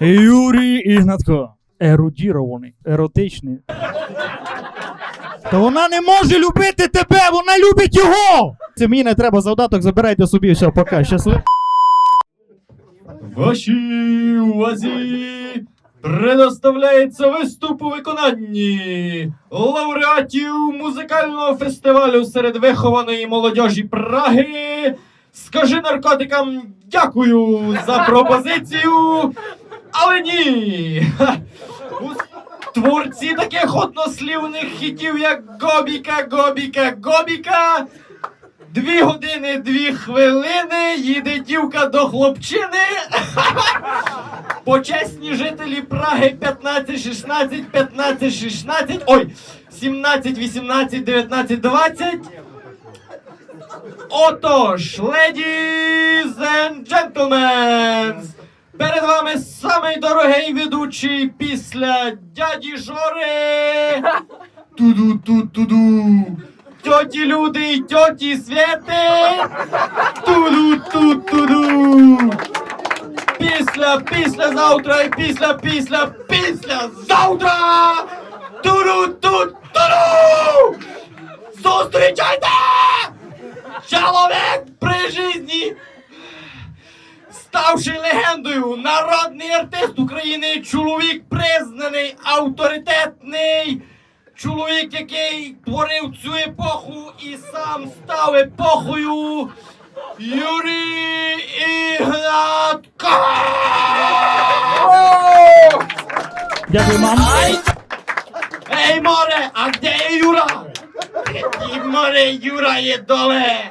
Юрій Ігнатко. Ерудірований, еротичний. Та вона не може любити тебе, вона любить його! Це мені не треба завдаток, забирайте собі, все, пока, щасливо. Вашій увазі предоставляється виступ у виконанні лауреатів музикального фестивалю серед вихованої молодежі Праги. Скажи наркотикам дякую за пропозицію, але ні. Творці таких однослівних хітів, як Гобіка, Гобіка, Гобіка. Дві години, дві хвилини, їде дівка до хлопчини. Почесні жителі Праги 15, 16, 15, 16, ой, 17, 18, 19, 20. Отож, ladies and gentlemen, перед вами самий дорогий ведучий після дяді Жори. Туду-ту-туду. Тьоті люди й тьоті Свєти. Туду-ту-туду. Після, після завтра і після, після, після завтра. Туду-ту-туду. Зустрічайте! Чоловік при житті, ставши легендою, народний артист України, чоловік признаний, авторитетний, чоловік, який творив цю епоху і сам став епохою. Юрій Ігнатко! Дякую, мам. Ей, море, а де є Юра? І море Юра є доле.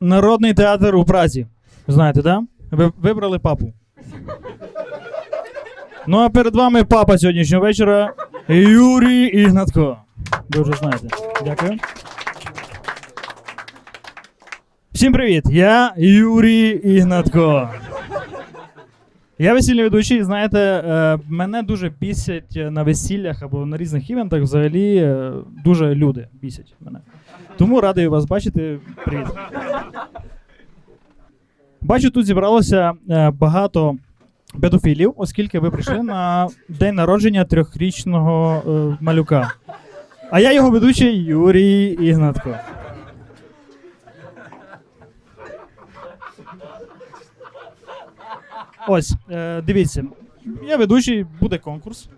Народний театр у Празі. Знаєте, да? Ви вибрали папу. Ну а перед вами папа сьогоднішнього вечора Юрій Ігнатко. Вже знаєте. Дякую. Всім привіт! Я Юрій Ігнатко. Я весільний ведучий, знаєте, е, мене дуже бісять на весіллях або на різних івентах взагалі е, дуже люди бісять мене. Тому радий вас бачити. Привіт. Бачу, тут зібралося е, багато педофілів, оскільки ви прийшли на день народження трьохрічного е, малюка. А я його ведучий Юрій Ігнатко. Ось, е, дивіться, я ведучий, буде конкурс.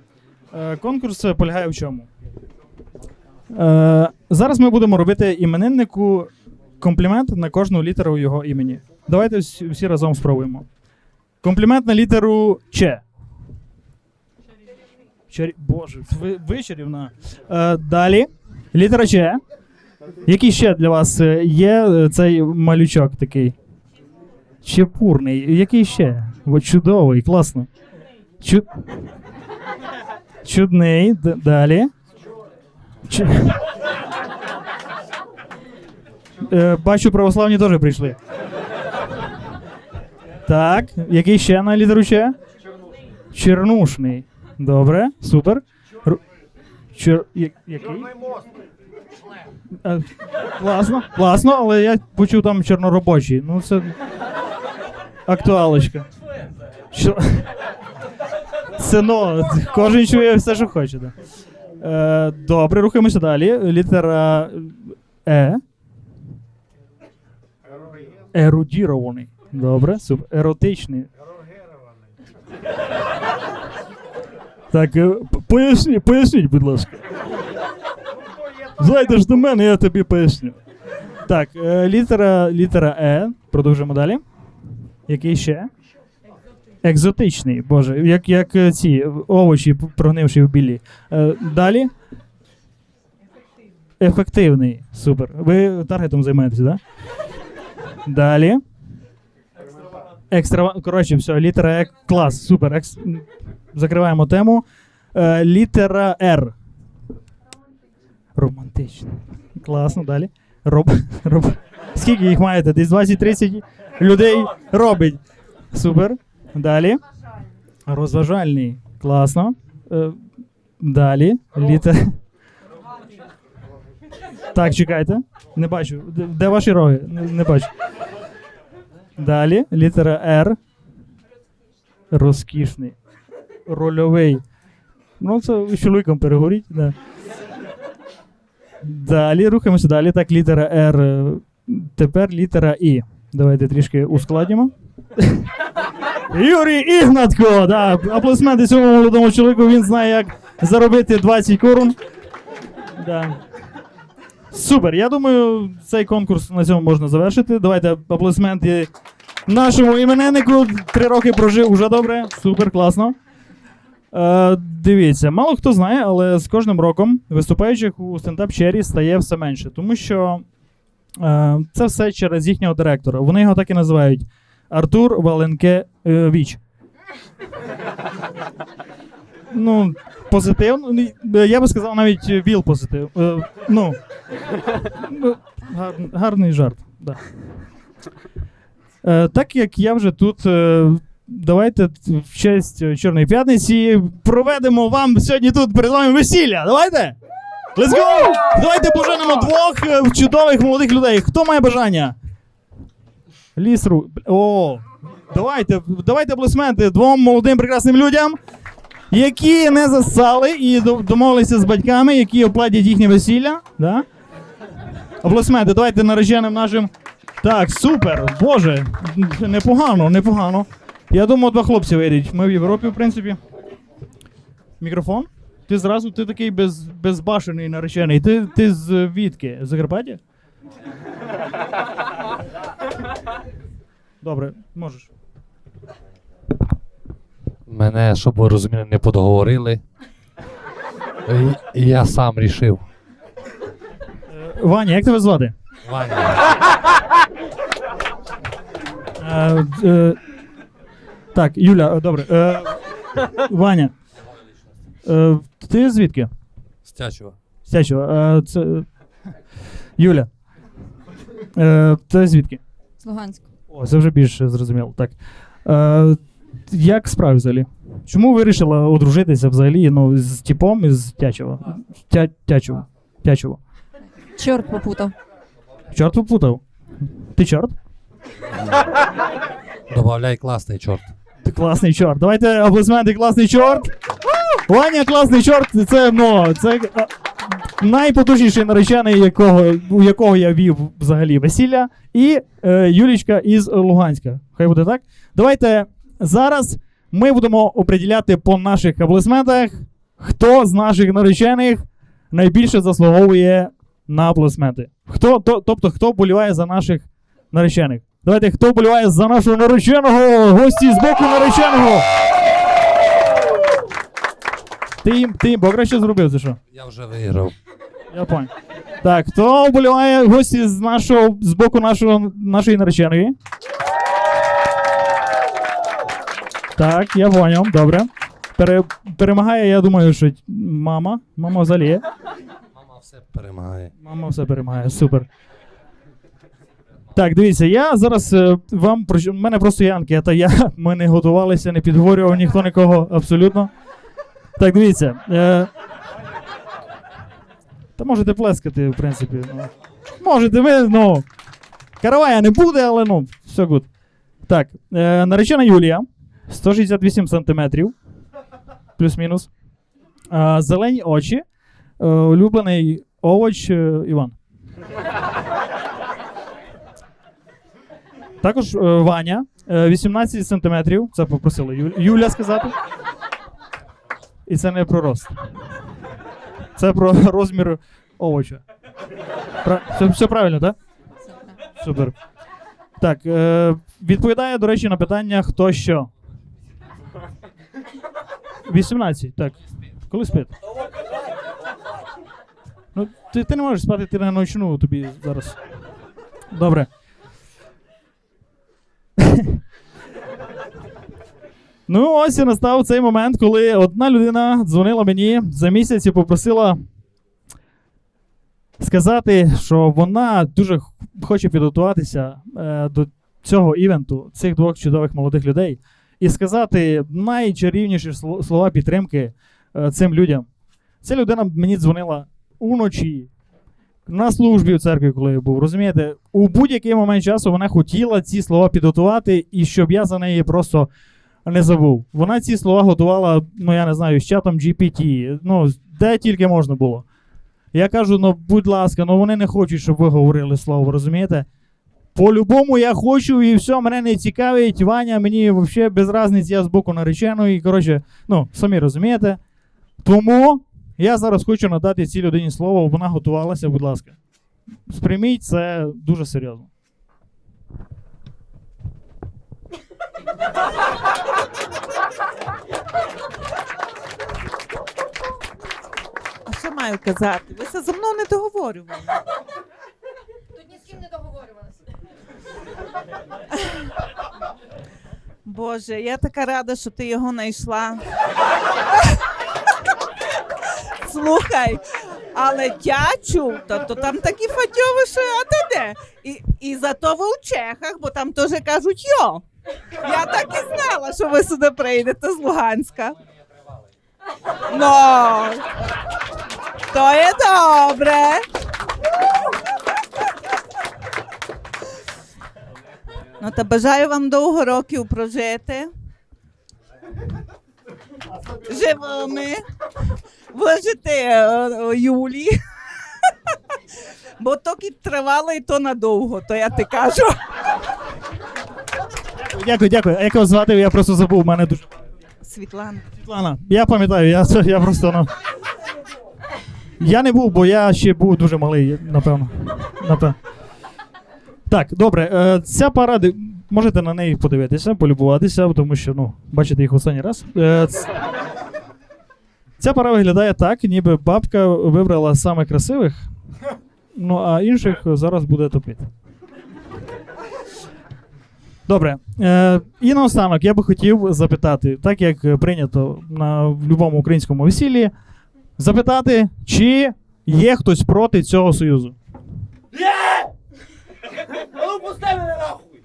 Е, конкурс полягає в чому? Е, зараз ми будемо робити імениннику комплімент на кожну літеру його імені. Давайте всі, разом спробуємо. Комплімент на літеру Ч. Чарі... Боже, ви, ви чарівна. Е, далі. Літера Ч. Який ще для вас е, є е, цей малючок такий? Чепурний. Який ще? О, чудовий, класно. Чу... Чудний. Далі. Ч... Е, бачу, православні теж прийшли. Так, який ще на літеру Ч? Чернушний. Добре, супер. Ру- Чер... я- Який? Е, Класно, класно, але я почув там чорноробочий. Ну, це актуалочка. Що? Це ну, кожен чує все, що хоче. Да. Е, добре, рухаємося далі. Літера Е. Ерудірований. Добре, супер. Еротичний. Так, е, поясні, поясніть, будь ласка. Зайдеш до мене, я тобі поясню. Так, е, літера, літера Е. Продовжуємо далі. Який ще? Екзотичний, боже, як, як е, ці овочі, п- прогнивші в білі. Далі. Ефективний. Супер. Ви таргетом займаєтеся, так? Да? Далі. Екстра. Коротше, все, літера Е. Клас, супер. Екс... Закриваємо тему. Е, літера Р. Романтично. Класно, далі. Роб... Роб... Скільки їх маєте? Десь 20-30 людей робить. Супер. Далі. Розважальний. Класно. Е, далі. Літера. Так, чекайте. Не бачу. Де, де ваші роги? Не, не бачу. Далі. Літера Р. Розкішний. Рольовий. Ну, це чоловіком перегоріть. Да. Далі рухаємося далі. Так, літера Р. Тепер літера І. Давайте трішки ускладнімо. Юрій Ігнатко! Да, аплодисменти цьому молодому чоловіку. Він знає, як заробити 20 корун. Да. Супер. Я думаю, цей конкурс на цьому можна завершити. Давайте аплодисменти нашому імениннику. Три роки прожив уже добре. Супер, класно. Е, дивіться, мало хто знає, але з кожним роком виступаючих у стендап чері стає все менше, тому що е, це все через їхнього директора. Вони його так і називають Артур Валенкевич. Ну, позитивно. Ну, Я би сказав навіть віл позитив. Е, ну, ну, гар, гарний жарт. Да. Е, так як я вже тут, е, давайте в честь Чорної п'ятниці проведемо вам сьогодні тут перед вами весілля. Давайте! Let's go! Давайте поженемо двох чудових молодих людей. Хто має бажання? Лісру. О! Давайте, давайте аплодисменти двом молодим прекрасним людям, які не засали і до- домовилися з батьками, які оплатять їхнє весілля. Да? Аплодисменти, давайте нареченим нашим. Так, супер, боже, непогано, непогано. Я думав, два хлопці вийдуть. Ми в Європі, в принципі. Мікрофон? Ти зразу ти такий без, безбашений наречений. Ти, ти з Вітки? З Закарпаття? Добре, можеш. Мене, щоб ви розуміли, не подоговорили. І- я сам рішив. Е, Ваня, як тебе звати? Ваня. Е, е, так, Юля, е, добре. Е, Ваня. Е, ти звідки? Стячува. Стячого. Е, це... Юля. Е, ти звідки? З Луганську. О, це вже більш зрозуміло. Так. Е, як справи взагалі? Чому вирішила одружитися взагалі ну, з типом із Тячева? Тя, тячево. Тячево. Чорт попутав. Чорт попутав. Ти чорт? Добавляй класний чорт. Ти класний чорт. Давайте аплодисменти, класний чорт. Ваня, класний чорт. Це ну, це а, найпотужніший наречений, якого, у якого я вів взагалі весілля. І е, Юлічка із Луганська. Хай буде так. Давайте зараз ми будемо оприділяти по наших аплодисментах, хто з наших наречених найбільше заслуговує на аплодисменти. Хто, то, тобто, хто боліває за наших наречених. Давайте, хто боліває за нашого нареченого? Гості з боку нареченого. Ти їм, ти їм краще зробив, це що? Я вже виграв. Я понял. Так, хто вболіває гості з нашого з боку нашого нашої нареченої? Так, я поняв, добре. Пере, перемагає, я думаю, що мама. Мама взагалі є. Мама все перемагає. Мама все перемагає, супер. Так, дивіться, я зараз е, вам про в мене просто є анкета. Я, ми не готувалися, не підговорював ніхто нікого абсолютно. Так, дивіться. Е, та можете плескати, в принципі. Ну. Можете, ви, ну. Каравая не буде, але ну, все гуд. Так, е, наречена Юлія, 168 сантиметрів. Плюс-мінус. Зелені очі. Е, улюблений овоч е, Іван. Також е, Ваня, е, 18 сантиметрів. Це попросила Ю- Юля сказати. І це не про рост. Це про розмір овоча. Пра- Все, все правильно, так? Все. Супер. Так, е, відповідає, до речі, на питання, хто що. 18, так. Коли спить? Ну, ти, ти не можеш спати, ти на ночну тобі зараз. Добре. Ну, ось і настав цей момент, коли одна людина дзвонила мені за місяць і попросила сказати, що вона дуже хоче підготуватися е, до цього івенту, цих двох чудових молодих людей, і сказати найчарівніші слова підтримки е, цим людям. Ця людина мені дзвонила уночі. На службі в церкві, коли я був, розумієте, у будь-який момент часу вона хотіла ці слова підготувати, і щоб я за неї просто не забув. Вона ці слова готувала, ну я не знаю, з чатом GPT, ну, де тільки можна було. Я кажу: ну, будь ласка, ну вони не хочуть, щоб ви говорили слово, розумієте? По-любому я хочу, і все, мене не цікавить. Ваня, мені взагалі без разниці, я з боку нареченої. Коротше, ну, самі розумієте. Тому я зараз хочу надати цій людині слово, вона готувалася, будь ласка. Сприйміть це дуже серйозно. А що маю казати? Ви за мною не договорювали. Тут ні з ким не договорювалися. Боже, я така рада, що ти його знайшла. Слухай, але тячу, то, то там такі фатьовиші, а ти де? І, і зато ви у Чехах, бо там теж кажуть йо. Я так і знала, що ви сюди прийдете з Луганська. Ну, то є добре. Ну, та бажаю вам довго років прожити. Живими. Вижити е, е, Юлі. Бо то кіт тривалий, то надовго, то я ти кажу. Дякую, дякую. А як вас звати? Я просто забув, в мене дуже. Світлана. Світлана, я пам'ятаю, я, я просто ну. Я не був, бо я ще був дуже малий, напевно. напевно. Так, добре. Е, ця пара, можете на неї подивитися, полюбуватися, тому що, ну, бачите їх останній раз. Е, ц- Ця пара виглядає так, ніби бабка вибрала саме красивих, ну а інших зараз буде топити. Добре. Е, і наостанок я би хотів запитати, так як прийнято на будь-якому українському весіллі, запитати, чи є хтось проти цього союзу. Є! А ну пусти мене нахуй!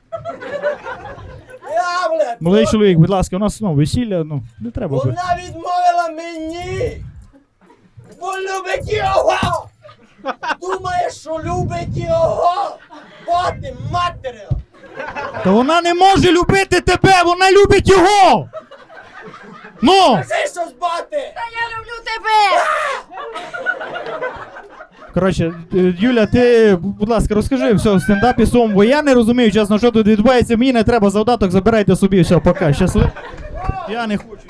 Я, блядь! Молодий чоловік, будь ласка, у нас ну, весілля, ну, не треба. би. Вона відмовила мені! Бо любить його! Думає, що любить його! Боти, матері! Та вона не може любити тебе, вона любить його! Ну! Кажи щось, боти! Я люблю тебе! Коротше, е, Юля, ти, будь ласка, розкажи все в стендапі сум, бо я не розумію, чесно, що тут відбувається. Мені не треба завдаток, забирайте собі, все, пока. Щасливо. Я не хочу.